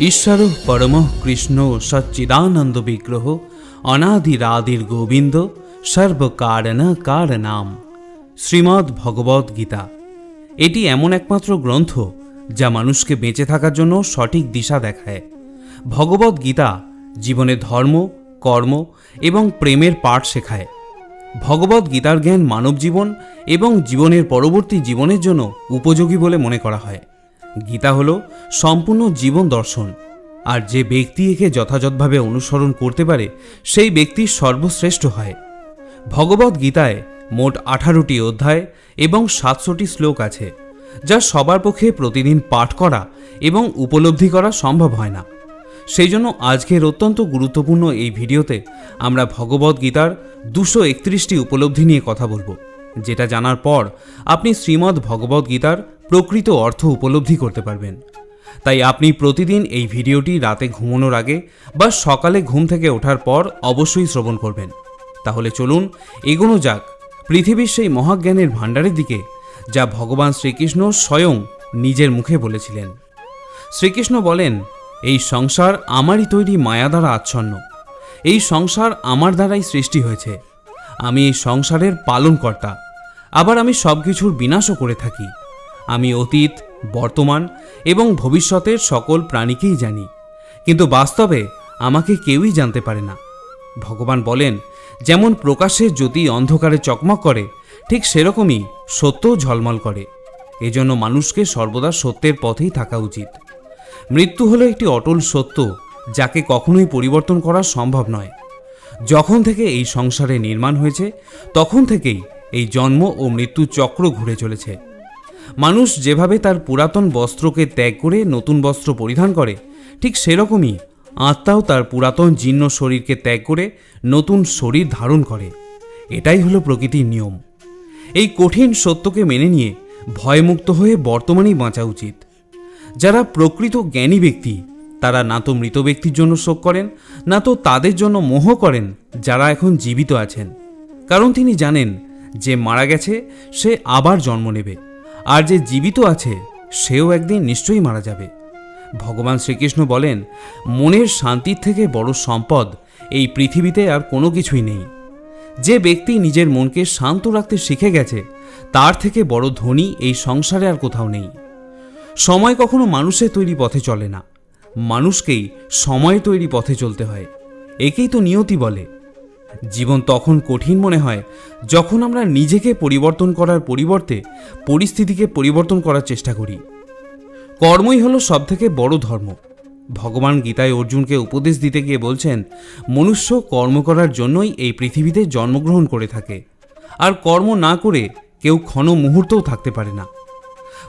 ঈশ্বর পরম কৃষ্ণ সচ্চিদানন্দ বিগ্রহ অনাদিরাদির গোবিন্দ সর্বকারণ কারণাম। শ্রীমদ্ ভগবদ গীতা। এটি এমন একমাত্র গ্রন্থ যা মানুষকে বেঁচে থাকার জন্য সঠিক দিশা দেখায়। ভগবদ গীতা জীবনে ধর্ম, কর্ম এবং প্রেমের পাঠ শেখায়। ভগবদ গীতার জ্ঞান মানব জীবন এবং জীবনের পরবর্তী জীবনের জন্য উপযোগী বলে মনে করা হয়। গীতা হল সম্পূর্ণ জীবন দর্শন। আর যে ব্যক্তি একে যথাযথভাবে অনুসরণ করতে পারে, সেই ব্যক্তি সর্বশ্রেষ্ঠ হয়। ভগবদ গীতায় মোট আঠারোটি অধ্যায় এবং সাতশোটি শ্লোক আছে, যা সবার পক্ষে প্রতিদিন পাঠ করা এবং উপলব্ধি করা সম্ভব হয় না। সেই জন্য আজকের অত্যন্ত গুরুত্বপূর্ণ এই ভিডিওতে আমরা ভগবদ গীতার দুশো একত্রিশটি উপলব্ধি নিয়ে কথা বলব। যেটা জানার পর আপনি শ্রীমদ্ ভগবদ গীতার প্রকৃত অর্থ উপলব্ধি করতে পারবেন। তাই আপনি প্রতিদিন এই ভিডিওটি রাতে ঘুমানোর আগে বা সকালে ঘুম থেকে ওঠার পর অবশ্যই শ্রবণ করবেন। তাহলে চলুন এগোনো যাক পৃথিবীর সেই মহাজ্ঞানের ভাণ্ডারের দিকে, যা ভগবান শ্রীকৃষ্ণ স্বয়ং নিজের মুখে বলেছিলেন। শ্রীকৃষ্ণ বলেন, এই সংসার আমারই তৈরি মায়া দ্বারা আচ্ছন্ন। এই সংসার আমার দ্বারাই সৃষ্টি হয়েছে। আমি এই সংসারের পালনকর্তা। আবার আমি সব কিছুর বিনাশও করে থাকি। আমি অতীত, বর্তমান এবং ভবিষ্যতের সকল প্রাণীকেই জানি, কিন্তু বাস্তবে আমাকে কেউই জানতে পারে না। ভগবান বলেন, যেমন প্রকাশের জ্যোতি অন্ধকারে চকমক করে, ঠিক সেরকমই সত্যও ঝলমল করে। এজন্য মানুষকে সর্বদা সত্যের পথেই থাকা উচিত। মৃত্যু হলো একটি অটল সত্য, যাকে কখনোই পরিবর্তন করা সম্ভব নয়। যখন থেকে এই সংসারে নির্মাণ হয়েছে, তখন থেকেই এই জন্ম ও মৃত্যু চক্র ঘুরে চলেছে। মানুষ যেভাবে তার পুরাতন বস্ত্রকে ত্যাগ করে নতুন বস্ত্র পরিধান করে, ঠিক সেরকমই আত্মাও তার পুরাতন জীর্ণ শরীরকে ত্যাগ করে নতুন শরীর ধারণ করে। এটাই হলো প্রকৃতির নিয়ম। এই কঠিন সত্যকে মেনে নিয়ে ভয়মুক্ত হয়ে বর্তমানেই বাঁচা উচিত। যারা প্রকৃত জ্ঞানী ব্যক্তি, তারা না তো মৃত ব্যক্তির জন্য শোক করেন, না তো তাদের জন্য মোহ করেন যারা এখন জীবিত আছেন। কারণ তিনি জানেন যে মারা গেছে, সে আবার জন্ম নেবে। আর যে জীবিত আছে, সেও একদিন নিশ্চয়ই মারা যাবে। ভগবান শ্রীকৃষ্ণ বলেন, মনের শান্তির থেকে বড় সম্পদ এই পৃথিবীতে আর কোনো কিছুই নেই। যে ব্যক্তি নিজের মনকে শান্ত রাখতে শিখে গেছে, তার থেকে বড় ধনী এই সংসারে আর কোথাও নেই। সময় কখনো মানুষের তৈরি পথে চলে না। মানুষকেই সময় তৈরি পথে চলতে হয়। একেই তো নিয়তি বলে। জীবন তখন কঠিন মনে হয়। যখন আমরা নিজেকে পরিবর্তন করার পরিবর্তে পরিস্থিতিকে পরিবর্তন করার চেষ্টা করি। কর্মই হলো সবথেকে বড় ধর্ম। ভগবান গীতায় অর্জুনকে উপদেশ দিতে গিয়ে বলছেন, মনুষ্য কর্ম করার জন্যই এই পৃথিবীতে জন্মগ্রহণ করে থাকে। আর কর্ম না করে কেউ ক্ষণ মুহূর্তও থাকতে পারে না।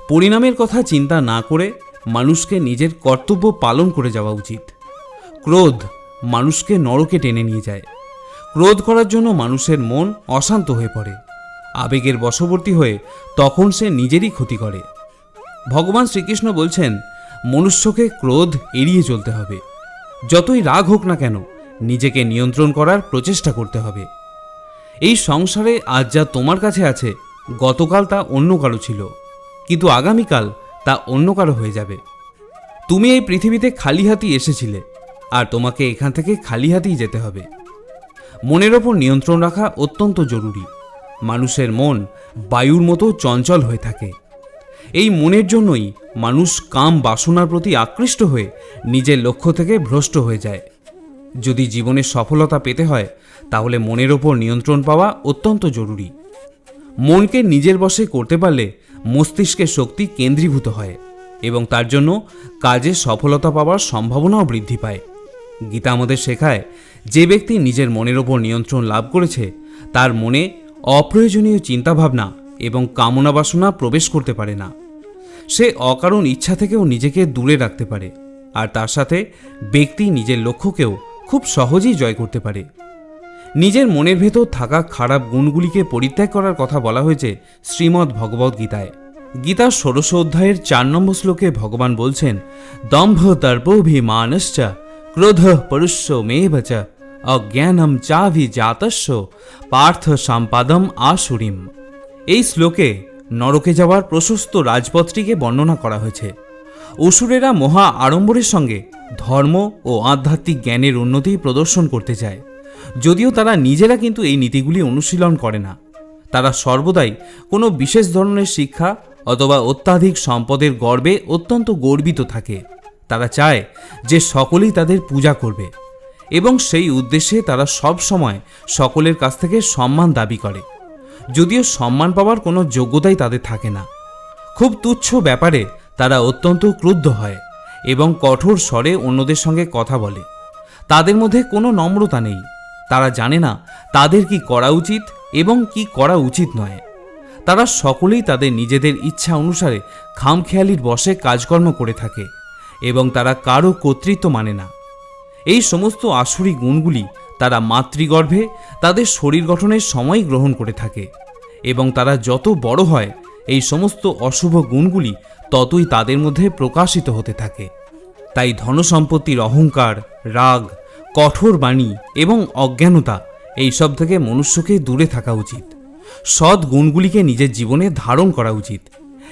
পরিণামের কথা চিন্তা না করে মানুষকে নিজের কর্তব্য পালন করে যাওয়া উচিত। ক্রোধ মানুষকে নরকে টেনে নিয়ে যায়। ক্রোধ করার জন্য মানুষের মন অশান্ত হয়ে পড়ে। আবেগের বশবর্তী হয়ে তখন সে নিজেরই ক্ষতি করে। ভগবান শ্রীকৃষ্ণ বলছেন, মনুষ্যকে ক্রোধ এড়িয়ে চলতে হবে। যতই রাগ হোক না কেন, নিজেকে নিয়ন্ত্রণ করার প্রচেষ্টা করতে হবে। এই সংসারে আজ যা তোমার কাছে আছে, গতকাল তা অন্য কারও ছিল, কিন্তু আগামীকাল তা অন্য কারও হয়ে যাবে। তুমি এই পৃথিবীতে খালি হাতি এসেছিলে, আর তোমাকে এখান থেকে খালি হাতেই যেতে হবে। মনের ওপর নিয়ন্ত্রণ রাখা অত্যন্ত জরুরি। মানুষের মন বায়ুর মতো চঞ্চল হয়ে থাকে। এই মনের জন্যই মানুষ কাম বাসনার প্রতি আকৃষ্ট হয়ে নিজের লক্ষ্য থেকে ভ্রষ্ট হয়ে যায়। যদি জীবনে সফলতা পেতে হয়, তাহলে মনের ওপর নিয়ন্ত্রণ পাওয়া অত্যন্ত জরুরি। মনকে নিজের বশে করতে পারলে মস্তিষ্কের শক্তি কেন্দ্রীভূত হয় এবং তার জন্য কাজে সফলতা পাওয়ার সম্ভাবনাও বৃদ্ধি পায়। গীতা আমাদের শেখায় যে ব্যক্তি নিজের মনের ওপর নিয়ন্ত্রণ লাভ করেছে, তার মনে অপ্রয়োজনীয় চিন্তাভাবনা এবং কামনা বাসনা প্রবেশ করতে পারে না। সে অকারণ ইচ্ছা থেকেও নিজেকে দূরে রাখতে পারে, আর তার সাথে ব্যক্তি নিজের লক্ষ্যকেও খুব সহজেই জয় করতে পারে। নিজের মনের ভেতর থাকা খারাপ গুণগুলিকে পরিত্যাগ করার কথা বলা হয়েছে শ্রীমদ্ ভগবদ গীতায়। গীতার ষোড়শ অধ্যায়ের চার নম্বর শ্লোকে ভগবান বলছেন, দম্ভ দর্পভিমানশ্চ, ক্রোধ পরুষ্য মেবচ অজ্ঞানম চাভি জাতস্য পার্থ সম্পাদম আসুরিম এই শ্লোকে নরকে যাওয়ার প্রশস্ত রাজপথটিকে বর্ণনা করা হয়েছে। অসুরেরা মহা আড়ম্বরের সঙ্গে ধর্ম ও আধ্যাত্মিক জ্ঞানের উন্নতি প্রদর্শন করতে চায়। যদিও তারা নিজেরা কিন্তু এই নীতিগুলি অনুশীলন করে না। তারা সর্বদাই কোনো বিশেষ ধরনের শিক্ষা অথবা অত্যাধিক সম্পদের গর্বে অত্যন্ত গর্বিত থাকে। তারা চায় যে সকলেই তাদের পূজা করবে। এবং সেই উদ্দেশ্যে তারা সব সময় সকলের কাছ থেকে সম্মান দাবি করে। যদিও সম্মান পাওয়ার কোনো যোগ্যতাই তাদের থাকে না। খুব তুচ্ছ ব্যাপারে তারা অত্যন্ত ক্রুদ্ধ হয় এবং কঠোর স্বরে অন্যদের সঙ্গে কথা বলে। তাদের মধ্যে কোনো নম্রতা নেই। তারা জানে না তাদের কি করা উচিত এবং কি করা উচিত নয়। তারা সকলেই তাদের নিজেদের ইচ্ছা অনুসারে খামখেয়ালির বসে কাজকর্ম করে থাকে এবং তারা কারও কর্তৃত্ব মানে না। এই সমস্ত আসুরি গুণগুলি তারা মাতৃগর্ভে তাদের শরীর গঠনের সময় গ্রহণ করে থাকে এবং তারা যত বড় হয়, এই সমস্ত অশুভ গুণগুলি ততই তাদের মধ্যে প্রকাশিত হতে থাকে। তাই ধনসম্পত্তির অহংকার, রাগ, কঠোর বাণী এবং অজ্ঞানতা এইসব থেকে মনুষ্যকে দূরে থাকা উচিত। সৎ গুণগুলিকে নিজের জীবনে ধারণ করা উচিত।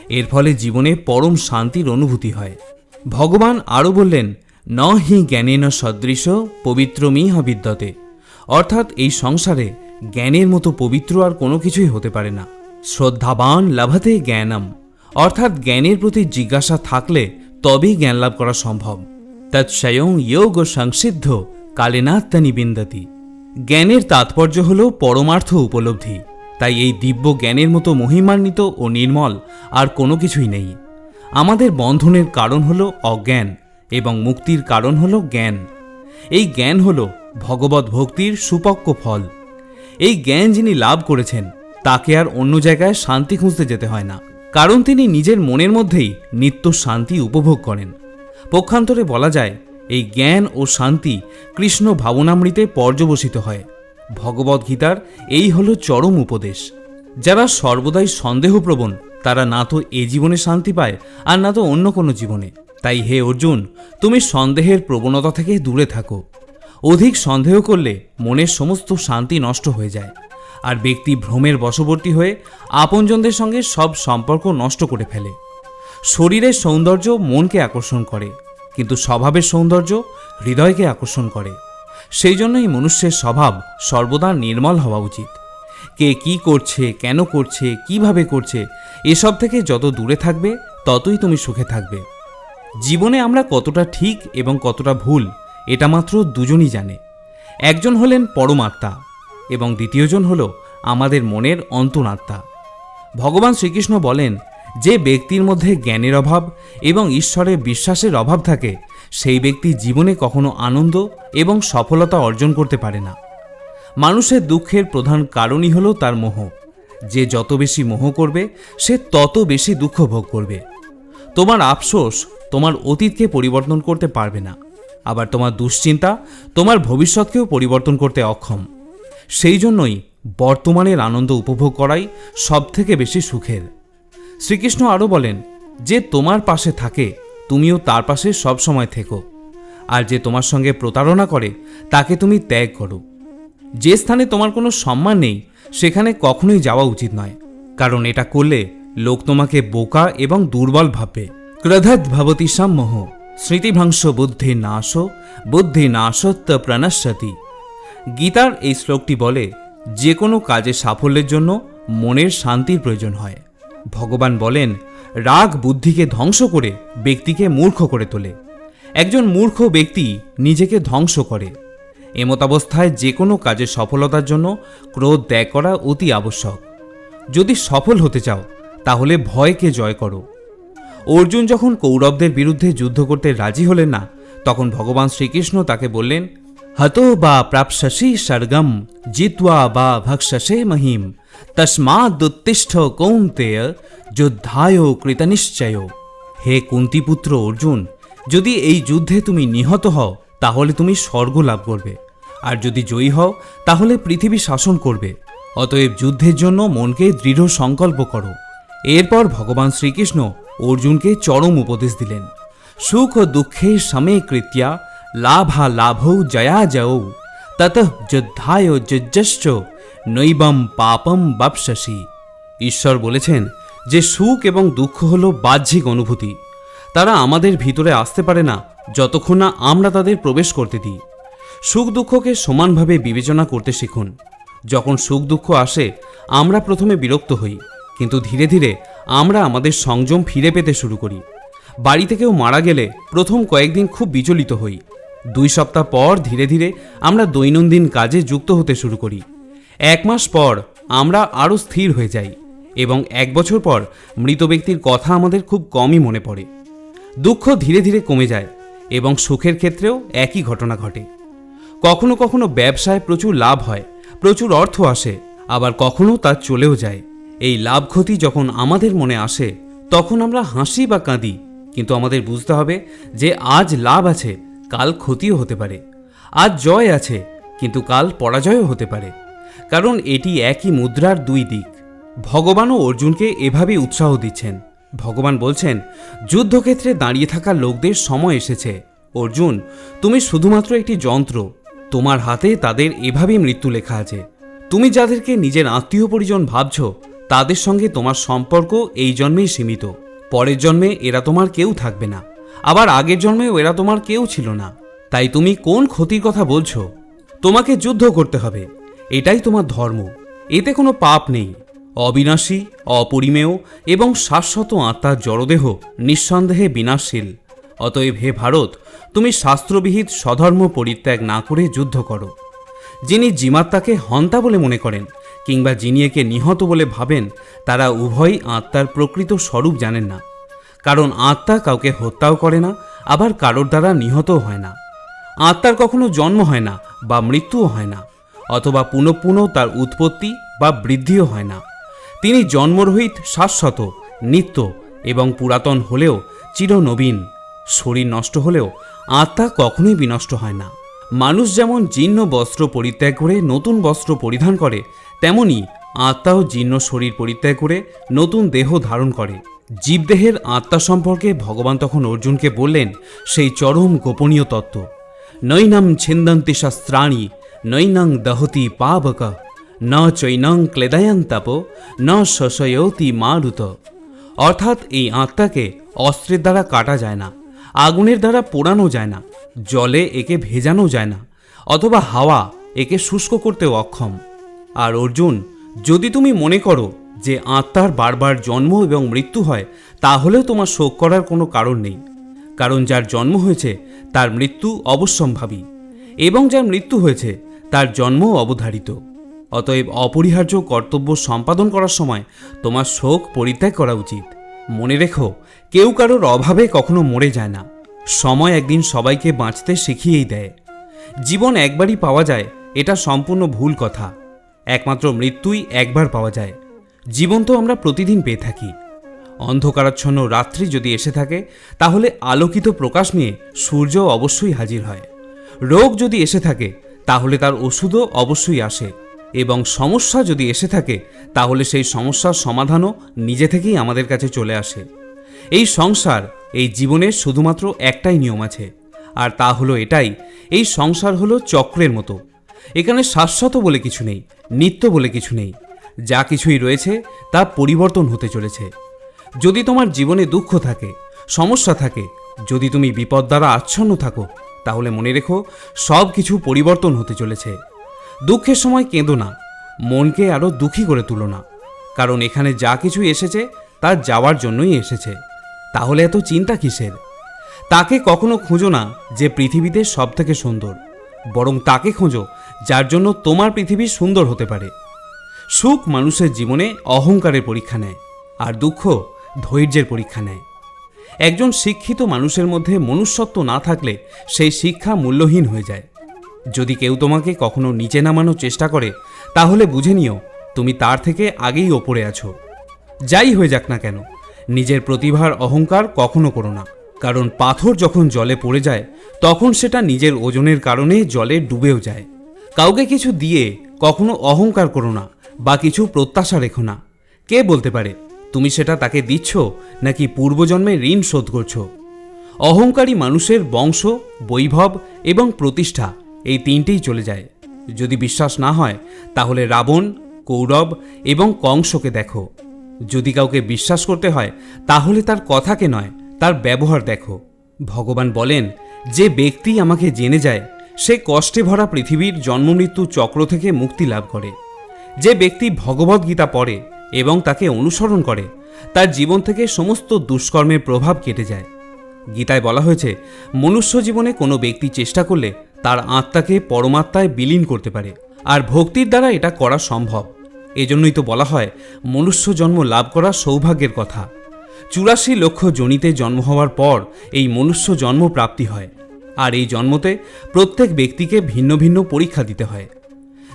এর ফলে জীবনে পরম শান্তির অনুভূতি হয়। ভগবান আরও বললেন ন হি জ্ঞানেন সদৃশ পবিত্রমিহ বিদ্যতে অর্থাৎ এই সংসারে জ্ঞানের মতো পবিত্র আর কোনো কিছুই হতে পারে না। শ্রদ্ধাবান লাভাতে জ্ঞানম। অর্থাৎ জ্ঞানের প্রতি জিজ্ঞাসা থাকলে তবেই জ্ঞান লাভ করা সম্ভব। তৎস্বয়ং যোগ সংসিদ্ধ কালেনাত্মানি বিন্দতি জ্ঞানের তাৎপর্য হল পরমার্থ উপলব্ধি। তাই এই দিব্য জ্ঞানের মতো মহিমান্বিত ও নির্মল আর কোনো কিছুই নেই। আমাদের বন্ধনের কারণ হল অজ্ঞান। এবং মুক্তির কারণ হল জ্ঞান। এই জ্ঞান হল ভগবত ভক্তির সুপক্ক ফল। এই জ্ঞান যিনি লাভ করেছেন, তাকে আর অন্য জায়গায় শান্তি খুঁজতে যেতে হয় না। কারণ তিনি নিজের মনের মধ্যেই নিত্য শান্তি উপভোগ করেন। পক্ষান্তরে বলা যায়, এই জ্ঞান ও শান্তি কৃষ্ণ ভাবনামৃতে পর্যবসিত হয়। ভগবদ্গীতার এই হল চরম উপদেশ। যারা সর্বদাই সন্দেহপ্রবণ, তারা না তো এ জীবনে শান্তি পায়, আর না তো অন্য কোনো জীবনে। তাই হে অর্জুন, তুমি সন্দেহের প্রবণতা থেকে দূরে থাকো। অধিক সন্দেহ করলে মনের সমস্ত শান্তি নষ্ট হয়ে যায়, আর ব্যক্তি ভ্রমের বশবর্তী হয়ে আপনজনদের সঙ্গে সব সম্পর্ক নষ্ট করে ফেলে। শরীরের সৌন্দর্য মনকে আকর্ষণ করে, কিন্তু স্বভাবের সৌন্দর্য হৃদয়কে আকর্ষণ করে। সেই জন্যই মনুষ্যের স্বভাব সর্বদা নির্মল হওয়া উচিত। কে কি করছে, কেন করছে, কীভাবে করছে, এসব থেকে যত দূরে থাকবে, ততই তুমি সুখে থাকবে। জীবনে আমরা কতটা ঠিক এবং কতটা ভুল, এটা মাত্র দুজনই জানে। একজন হলেন পরমাত্মা এবং দ্বিতীয়জন হল আমাদের মনের অন্তরাত্মা। ভগবান শ্রীকৃষ্ণ বলেন, যে ব্যক্তির মধ্যে জ্ঞানের অভাব এবং ঈশ্বরে বিশ্বাসের অভাব থাকে, সেই ব্যক্তি জীবনে কখনো আনন্দ এবং সফলতা অর্জন করতে পারে না। মানুষের দুঃখের প্রধান কারণই হলো তার মোহ। যে যত বেশি মোহ করবে, সে তত বেশি দুঃখ ভোগ করবে। তোমার আফসোস তোমার অতীতকে পরিবর্তন করতে পারবে না। আবার তোমার দুশ্চিন্তা তোমার ভবিষ্যৎকেও পরিবর্তন করতে অক্ষম। সেই জন্যই বর্তমানের আনন্দ উপভোগ করাই সবথেকে বেশি সুখের। শ্রীকৃষ্ণ আরও বলেন, যে তোমার পাশে থাকে, তুমিও তার পাশে সবসময় থেকো। আর যে তোমার সঙ্গে প্রতারণা করে, তাকে তুমি ত্যাগ করো। যে স্থানে তোমার কোনো সম্মান নেই, সেখানে কখনোই যাওয়া উচিত নয়। কারণ এটা করলে লোক তোমাকে বোকা এবং দুর্বল ভাববে। ক্রধৎ ভবতি সম্মোহ স্মৃতিভ্রংশ বুদ্ধি নাশ, বুদ্ধি নাশত্ব প্রণশ্যতি গীতার এই শ্লোকটি বলে যে কোনো কাজে সাফল্যের জন্য মনের শান্তির প্রয়োজন হয়। ভগবান বলেন, রাগ বুদ্ধিকে ধ্বংস করে ব্যক্তিকে মূর্খ করে তোলে। একজন মূর্খ ব্যক্তি নিজেকে ধ্বংস করে। এমতাবস্থায় যে কোনো কাজে সফলতার জন্য ক্রোধ ত্যাগ করা অতি আবশ্যক। যদি সফল হতে চাও, তাহলে ভয়কে জয় করো। অর্জুন যখন কৌরবদের বিরুদ্ধে যুদ্ধ করতে রাজি হলেন না, তখন ভগবান শ্রীকৃষ্ণ তাকে বললেন, হতো বা প্রাপশসি স্বর্গম, জিত্বা বা ভক্ষসে মহিম তস্মাদুত্তিষ্ঠ কৌন্তেয় যুদ্ধায় কৃতনিশ্চয়। হে কুন্তিপুত্র অর্জুন, যদি এই যুদ্ধে তুমি নিহত হও, তাহলে তুমি স্বর্গ লাভ করবে। আর যদি জয়ী হও, তাহলে পৃথিবী শাসন করবে। অতএব যুদ্ধের জন্য মনকে দৃঢ় সংকল্প করো। এরপর ভগবান শ্রীকৃষ্ণ অর্জুনকে চরম উপদেশ দিলেন। সুখ ও দুঃখের সমে কৃত্যা, লাভা লাভৌ জয়া জয়ৌ, তত যুদ্ধায় যুজ্জশ্চ, নৈবম পাপম বাপসসি। ঈশ্বর বলেছেন যে সুখ এবং দুঃখ হল বাহ্যিক অনুভূতি। তারা আমাদের ভিতরে আসতে পারে না যতক্ষণ না আমরা তাদের প্রবেশ করতে দিই। সুখ দুঃখকে সমানভাবে বিবেচনা করতে শিখুন। যখন সুখ দুঃখ আসে, আমরা প্রথমে বিরক্ত হই। কিন্তু ধীরে ধীরে আমরা আমাদের সংযম ফিরে পেতে শুরু করি। বাড়িতে কেউ মারা গেলে প্রথম কয়েকদিন খুব বিচলিত হই। দুই সপ্তাহ পর ধীরে ধীরে আমরা দৈনন্দিন কাজে যুক্ত হতে শুরু করি। এক মাস পর আমরা আরও স্থির হয়ে যাই এবং এক বছর পর মৃত ব্যক্তির কথা আমাদের খুব কমই মনে পড়ে। দুঃখ ধীরে ধীরে কমে যায় এবং সুখের ক্ষেত্রেও একই ঘটনা ঘটে। কখনো কখনো ব্যবসায় প্রচুর লাভ হয়, প্রচুর অর্থ আসে, আবার কখনো তা চলেও যায়। এই লাভ ক্ষতি যখন আমাদের মনে আসে, তখন আমরা হাসি বা কাঁদি। কিন্তু আমাদের বুঝতে হবে যে আজ লাভ আছে, কাল ক্ষতিও হতে পারে। আজ জয় আছে, কিন্তু কাল পরাজয়ও হতে পারে। কারণ এটি একই মুদ্রার দুই দিক। ভগবানও অর্জুনকে এভাবেই উৎসাহ দিচ্ছেন। ভগবান বলছেন, যুদ্ধক্ষেত্রে দাঁড়িয়ে থাকা লোকদের সময় এসেছে। অর্জুন, তুমি শুধুমাত্র একটি যন্ত্র। তোমার হাতে তাদের এভাবেই মৃত্যু লেখা আছে। তুমি যাদেরকে নিজের আত্মীয় পরিজন ভাবছ তাদের সঙ্গে তোমার সম্পর্ক এই জন্মেই সীমিত। পরের জন্মে এরা তোমার কেউ থাকবে না। আবার আগের জন্মেও এরা তোমার কেউ ছিল না। তাই তুমি কোন ক্ষতির কথা বলছো? তোমাকে যুদ্ধ করতে হবে। এটাই তোমার ধর্ম। এতে কোনো পাপ নেই। অবিনাশী, অপরিমেয় এবং শাশ্বত আত্মার জড়দেহ নিঃসন্দেহে বিনাশশীল। অতএব হে ভারত, তুমি শাস্ত্রবিহিত স্বধর্ম পরিত্যাগ না করে যুদ্ধ করো। যিনি জিমাত্মাকে হন্তা বলে মনে করেন কিংবা যিনি একে নিহত বলে ভাবেন, তারা উভয়ই আত্মার প্রকৃত স্বরূপ জানেন না। কারণ আত্মা কাউকে হত্যাও করে না, আবার কারোর দ্বারা নিহতও হয় না। আত্মার কখনো জন্ম হয় না বা মৃত্যুও হয় না, অথবা পুনঃ পুনঃ তার উৎপত্তি বা বৃদ্ধিও হয় না। তিনি জন্মরহিত, শাশ্বত, নিত্য এবং পুরাতন হলেও চিরনবীন, শরীর নষ্ট হলেও আত্মা কখনোই বিনষ্ট হয় না। মানুষ যেমন জীর্ণ বস্ত্র পরিত্যাগ করে, নতুন বস্ত্র পরিধান করে তেমনি আত্মাও জীর্ণ শরীর পরিত্যাগ করে নতুন দেহ ধারণ করে। জীবদেহের আত্মা সম্পর্কে ভগবান তখন অর্জুনকে বললেন, সেই চরম গোপনীয় তত্ত্ব। নৈনম ছিন্দন্তি শাস্ত্রাণি, নৈনং দহতি পাবক, ন চৈনং ক্লেদয়ন্তপ ন শশয়তি মারুত। অর্থাৎ এই আত্মাকে অস্ত্রের দ্বারা কাটা যায় না, আগুনের দ্বারা পোড়ানো যায় না, জলে একে ভেজানো যায় না, অথবা হাওয়া একে শুষ্ক করতেও অক্ষম। আর অর্জুন, যদি তুমি মনে করো যে আত্মার বারবার জন্ম এবং মৃত্যু হয়, তাহলেও তোমার শোক করার কোনো কারণ নেই। কারণ যার জন্ম হয়েছে, তার মৃত্যু অবশ্যম্ভাবী, এবং যার মৃত্যু হয়েছে, তার জন্মও অবধারিত। অতএব অপরিহার্য কর্তব্য সম্পাদন করার সময় তোমার শোক পরিত্যাগ করা উচিত। মনে রেখো, কেউ কারোর অভাবে কখনো মরে যায় না। সময় একদিন সবাইকে বাঁচতে শিখিয়েই দেয়। জীবন একবারই পাওয়া যায়, এটা সম্পূর্ণ ভুল কথা। একমাত্র মৃত্যুই একবার পাওয়া যায়। জীবন তো আমরা প্রতিদিন পেয়ে থাকি। অন্ধকারাচ্ছন্ন রাত্রি যদি এসে থাকে, তাহলে আলোকিত প্রকাশ নিয়ে সূর্য অবশ্যই হাজির হয়। রোগ যদি এসে থাকে, তাহলে তার ওষুধও অবশ্যই আসে। এবং সমস্যা যদি এসে থাকে, তাহলে সেই সমস্যার সমাধানও নিজে থেকেই আমাদের কাছে চলে আসে। এই সংসার, এই জীবনের শুধুমাত্র একটাই নিয়ম আছে। আর তা হলো এটাই, এই সংসার হলো চক্রের মতো। এখানে শাশ্বত বলে কিছু নেই, নিত্য বলে কিছু নেই। যা কিছুই রয়েছে, তা পরিবর্তন হতে চলেছে। যদি তোমার জীবনে দুঃখ থাকে, সমস্যা থাকে, যদি তুমি বিপদ দ্বারা আচ্ছন্ন থাকো, তাহলে মনে রেখো, সব কিছু পরিবর্তন হতে চলেছে। দুঃখের সময় কেঁদো না, মনকে আরও দুঃখী করে তুলো না। কারণ এখানে যা কিছু এসেছে, তা যাওয়ার জন্যই এসেছে। তাহলে এত চিন্তা কিসের? তাকে কখনো খুঁজো না যে পৃথিবীতে সব থেকে সুন্দর। বরং তাকে খোঁজো যার জন্য তোমার পৃথিবী সুন্দর হতে পারে। সুখ মানুষের জীবনে অহংকারের পরীক্ষা নেয়, আর দুঃখ ধৈর্যের পরীক্ষা নেয়। একজন শিক্ষিত মানুষের মধ্যে মনুষ্যত্ব না থাকলে সেই শিক্ষা মূল্যহীন হয়ে যায়। যদি কেউ তোমাকে কখনো নিচে নামানোর চেষ্টা করে, তাহলে বুঝে নিও, তুমি তার থেকে আগেই ওপরে আছো। যাই হয়ে যাক না কেন, নিজের প্রতিভার অহংকার কখনো করো না, কারণ পাথর যখন জলে পড়ে যায়, তখন সেটা নিজের ওজনের কারণে জলে ডুবেও যায়। কাউকে কিছু দিয়ে কখনো অহংকার করো না বা কিছু প্রত্যাশা রেখো না। কে বলতে পারে, তুমি সেটা তাকে দিচ্ছ নাকি পূর্বজন্মে ঋণ শোধ করছ? অহংকারী মানুষের বংশ, বৈভব এবং প্রতিষ্ঠা এই তিনটেই চলে যায়। যদি বিশ্বাস না হয়, তাহলে রাবণ, কৌরব এবং কংসকে দেখো। যদি কাউকে বিশ্বাস করতে হয়, তাহলে তার কথাকে নয়, তার ব্যবহার দেখো। ভগবান বলেন, যে ব্যক্তি আমাকে জেনে যায় সে কষ্টে ভরা পৃথিবীর জন্মমৃত্যু চক্র থেকে মুক্তি লাভ করে। যে ব্যক্তি ভগবদ গীতা পড়ে এবং তাকে অনুসরণ করে, তার জীবন থেকে সমস্ত দুষ্কর্মের প্রভাব কেটে যায়। গীতায় বলা হয়েছে, মনুষ্য জীবনে কোনো ব্যক্তি চেষ্টা করলে তার আত্মাকে পরমাত্মায় বিলীন করতে পারে, আর ভক্তির দ্বারা এটা করা সম্ভব। এজন্যই তো বলা হয়, মনুষ্য জন্ম লাভ করা সৌভাগ্যের কথা। চুরাশি লক্ষ জনিতে জন্ম হওয়ার পর এই মনুষ্য জন্ম প্রাপ্তি হয়। আর এই জন্মতে প্রত্যেক ব্যক্তিকে ভিন্ন ভিন্ন পরীক্ষা দিতে হয়।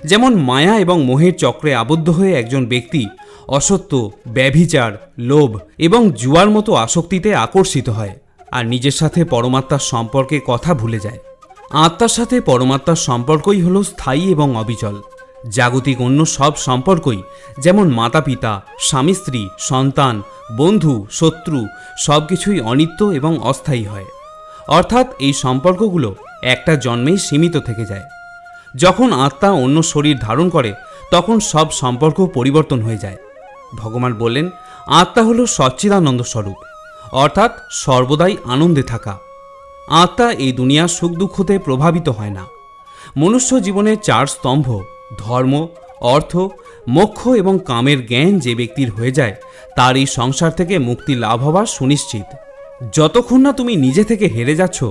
যেমন মায়া এবং মোহের চক্রে আবদ্ধ হয়ে একজন ব্যক্তি অসত্য, ব্যভিচার, লোভ এবং জুয়ার মতো আসক্তিতে আকর্ষিত হয় আর নিজের সাথে পরমাত্মার সম্পর্কে কথা ভুলে যায়। আত্মার সাথে পরমাত্মার সম্পর্কই হল স্থায়ী এবং অবিচল। জাগতিক অন্য সব সম্পর্কই যেমন মাতা পিতা স্বামী স্ত্রী সন্তান, বন্ধু, শত্রু সব কিছুই অনিত্য এবং অস্থায়ী হয়। অর্থাৎ এই সম্পর্কগুলো একটা জন্মেই সীমিত থেকে যায়। যখন আত্মা অন্য শরীর ধারণ করে, তখন সব সম্পর্ক পরিবর্তন হয়ে যায়। ভগবান বললেন, আত্মা হলো সচ্চিদানন্দ স্বরূপ, অর্থাৎ সর্বদাই আনন্দে থাকা। আত্মা এই দুনিয়া সুখ দুঃখতে প্রভাবিত হয় না। মনুষ্য জীবনে চার স্তম্ভ, ধর্ম, অর্থ, মোক্ষ এবং কামের জ্ঞান যে ব্যক্তির হয়ে যায়, তার এই সংসার থেকে মুক্তি লাভ হওয়া সুনিশ্চিত। যতক্ষণ না তুমি নিজে থেকে হেরে যাচ্ছ,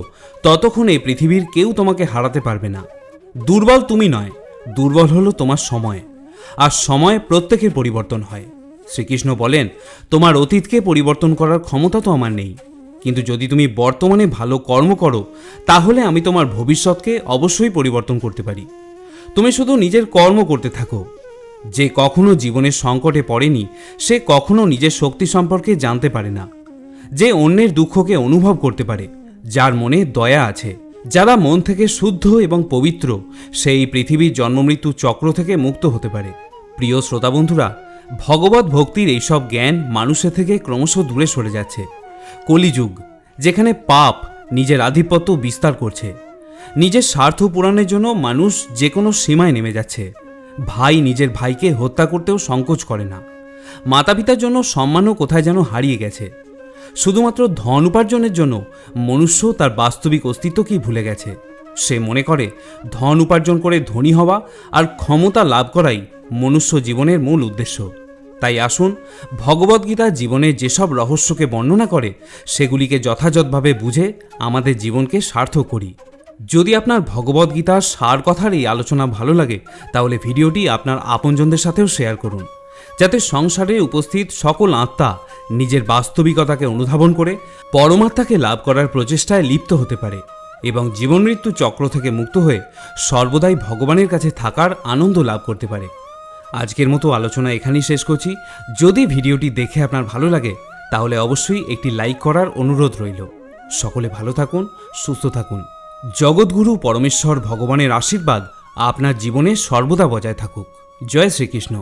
ততক্ষণ এই পৃথিবীর কেউ তোমাকে হারাতে পারবে না। দুর্বল তুমি নয়, দুর্বল হলো তোমার সময়। আর সময় প্রত্যেকের পরিবর্তন হয়। শ্রীকৃষ্ণ বলেন, তোমার অতীতকে পরিবর্তন করার ক্ষমতা তো আমার নেই। কিন্তু যদি তুমি বর্তমানে ভালো কর্ম করো, তাহলে আমি তোমার ভবিষ্যৎকে অবশ্যই পরিবর্তন করতে পারি। তুমি শুধু নিজের কর্ম করতে থাকো। যে কখনো জীবনের সংকটে পড়েনি, সে কখনো নিজের শক্তি সম্পর্কে জানতে পারে না। যে অন্যের দুঃখকে অনুভব করতে পারে, যার মনে দয়া আছে। যারা মন থেকে শুদ্ধ এবং পবিত্র, সেই পৃথিবীর জন্মমৃত্যু চক্র থেকে মুক্ত হতে পারে। প্রিয় শ্রোতা বন্ধুরা, ভগবত ভক্তির এইসব জ্ঞান মানুষের থেকে ক্রমশ দূরে সরে যাচ্ছে। কলিযুগ, যেখানে পাপ নিজের আধিপত্য বিস্তার করছে। নিজের স্বার্থ পূরণের জন্য মানুষ যে কোনো সীমায় নেমে যাচ্ছে। ভাই নিজের ভাইকে হত্যা করতেও সংকোচ করে না। মাতা পিতার জন্য সম্মানও কোথায় যেন হারিয়ে গেছে। শুধুমাত্র ধন উপার্জনের জন্য মনুষ্য তার বাস্তবিক অস্তিত্বকেই ভুলে গেছে। সে মনে করে, ধন উপার্জন করে ধনী হওয়া আর ক্ষমতা লাভ করাই মনুষ্য জীবনের মূল উদ্দেশ্য। তাই আসুন ভগবদ্গীতা জীবনের যেসব রহস্যকে বর্ণনা করে, সেগুলিকে যথাযথভাবে বুঝে আমাদের জীবনকে সার্থক করি। যদি আপনার ভগবদ্গীতার সার কথার এই আলোচনা ভালো লাগে, তাহলে ভিডিওটি আপনার আপনজনদের সাথেও শেয়ার করুন। যাতে সংসারে উপস্থিত সকল আত্মা নিজের বাস্তবিকতাকে অনুধাবন করে, পরমাত্মাকে লাভ করার প্রচেষ্টায় লিপ্ত হতে পারে এবং জীবন মৃত্যু চক্র থেকে মুক্ত হয়ে সর্বদাই ভগবানের কাছে থাকার আনন্দ লাভ করতে পারে। আজকের মতো আলোচনা এখানেই শেষ করছি। যদি ভিডিওটি দেখে আপনার ভালো লাগে, তাহলে অবশ্যই একটি লাইক করার অনুরোধ রইল। সকলে ভালো থাকুন, সুস্থ থাকুন। জগৎগুরু পরমেশ্বর ভগবানের আশীর্বাদ আপনার জীবনে সর্বদা বজায় থাকুক। জয় শ্রীকৃষ্ণ।